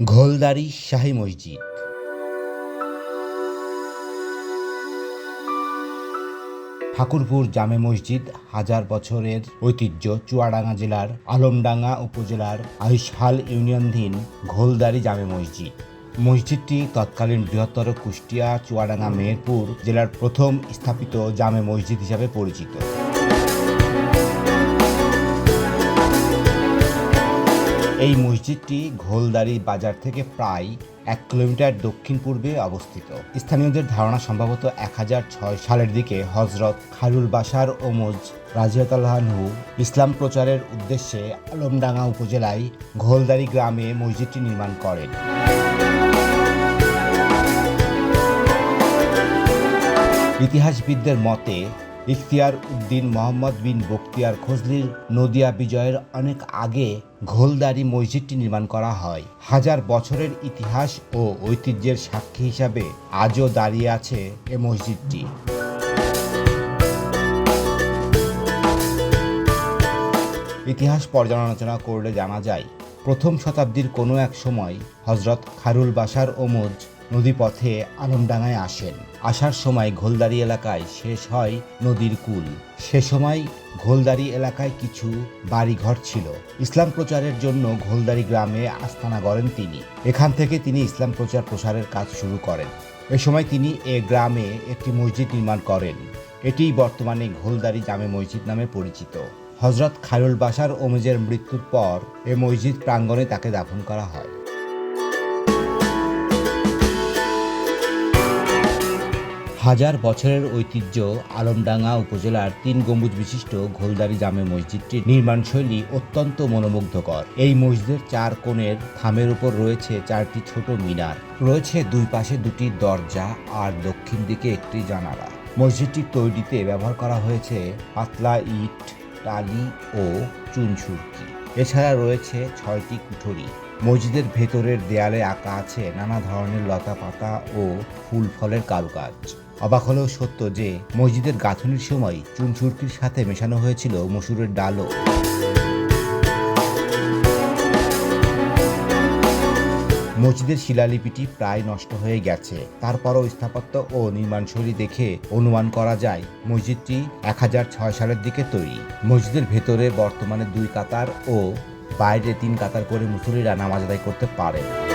ঘোলদারি শাহী মসজিদ। ঠাকুরপুর জামে মসজিদ হাজার বছরের ঐতিহ্য চুয়াডাঙ্গা জেলার আলমডাঙ্গা উপজেলার আইসহাল ইউনিয়নধীন ঘোলদারি জামে মসজিদ। মসজিদটি তৎকালীন বৃহত্তর কুষ্টিয়া, চুয়াডাঙ্গা, মেহেরপুর জেলার প্রথম স্থাপিত জামে মসজিদ হিসাবে পরিচিত। এই মসজিদটি ঘোলদারি বাজার থেকে প্রায় এক কিলোমিটার দক্ষিণ পূর্বে অবস্থিত। স্থানীয়দের ধারণা সম্ভবত এক হাজার ছয় সালের দিকে হজরত খারুল বাসার ওমজ রাজিয়াতাল্লাহনহু ইসলাম প্রচারের উদ্দেশ্যে আলমডাঙ্গা উপজেলায় ঘোলদারি গ্রামে মসজিদটি নির্মাণ করেন। ইতিহাসবিদদের মতে ইখতিয়ার উদ্দিন মোহাম্মদ বিন বখতিয়ার খজলির নদিয়া বিজয়ের অনেক আগে ঘোলদারি মসজিদটি নির্মাণ করা হয়। হাজার বছরের ইতিহাস ও ঐতিহ্যের সাক্ষী হিসাবে আজও দাঁড়িয়ে আছে এ মসজিদটি। ইতিহাস পর্যালোচনা করলে জানা যায়, প্রথম শতাব্দীর কোনো এক সময় হজরত খারুল বাসার ওমজ নদীপথে আলমডাঙ্গায় আসেন। আসার সময় ঘোলদারি এলাকায় শেষ হয় নদীর কুল। সে সময় ঘোলদারি এলাকায় কিছু বাড়িঘর ছিল। ইসলাম প্রচারের জন্য ঘোলদারি গ্রামে আস্তানা গড়েন তিনি। এখান থেকে তিনি ইসলাম প্রচার প্রসারের কাজ শুরু করেন। এ সময় তিনি এ গ্রামে একটি মসজিদ নির্মাণ করেন। এটিই বর্তমানে ঘোলদারি জামে মসজিদ নামে পরিচিত। হজরত খায়রুল বাসার ওমেজের মৃত্যুর পর এ মসজিদ প্রাঙ্গণে তাকে দাফন করা হয়। হাজার বছরের ঐতিহ্য আলমডাঙ্গা উপজেলার তিন গম্বুজ বিশিষ্ট ঘোলদারি জামে মসজিদটির নির্মাণশৈলী অত্যন্ত মনোমুগ্ধকর। এই মসজিদের চার কোণের থামের উপর রয়েছে চারটি ছোট মিনার। রয়েছে দুই পাশে দুটি দরজা আর দক্ষিণ দিকে একটি জানালা। মসজিদটি তৈরিতে ব্যবহার করা হয়েছে পাতলা ইট, টালি ও চুনছুরকি এছাড়া রয়েছে ছয়টি কুঠুরি। মসজিদের ভেতরের দেয়ালে আঁকা আছে নানা ধরনের লতা পাতা ও ফুল ফলের কারুকাজ। অবাক হলেও সত্য যে মসজিদের গাঁথনির সময় চুনচুরকির সাথে মেশানো হয়েছিল মসুরের ডালও। মসজিদের শিলালিপিটি প্রায় নষ্ট হয়ে গেছে। তারপরও স্থাপত্য ও নির্মাণশৈলী দেখে অনুমান করা যায় মসজিদটি এক হাজার ছয় সালের দিকে তৈরি। মসজিদের ভেতরে বর্তমানে দুই কাতার ও বাইরে তিন কাতার করে মুসলিরা নামাজ আদায় করতে পারেন।